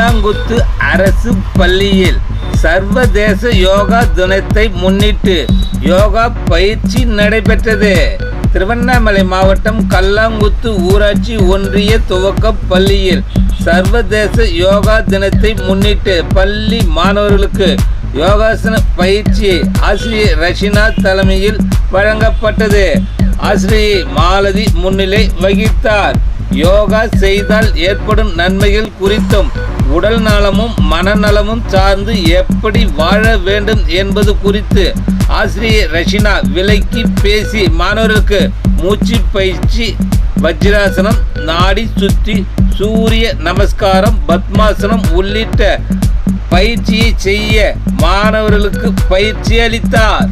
கல்லாங்குத்து அரசு பள்ளியில் சர்வதேச யோகா தினத்தை முன்னிட்டு யோகா பயிற்சி நடைபெற்றது. திருவண்ணாமலை மாவட்டம் கல்லாங்குத்து ஊராட்சி ஒன்றிய துவக்க பள்ளியில் சர்வதேச யோகா தினத்தை முன்னிட்டு பள்ளி மாணவர்களுக்கு யோகாசன பயிற்சி ஆசிரியர் ரஷினா தலைமையில் வழங்கப்பட்டது. ஆசிரியை மாலதி முன்னிலை வகித்தார். யோகா செய்தால் ஏற்படும் நன்மைகள் குறித்தும் உடல் நலமும் மனநலமும் சார்ந்து எப்படி வாழ வேண்டும் என்பது குறித்து ஆசிரியர் ரஷினா விலக்கி பேசி மாணவர்களுக்கு மூச்சு பயிற்சி வஜ்ராசனம் நாடி சுத்தி சூரிய நமஸ்காரம் பத்மாசனம் உள்ளிட்ட பயிற்சியை செய்ய மாணவர்களுக்கு பயிற்சி அளித்தார்.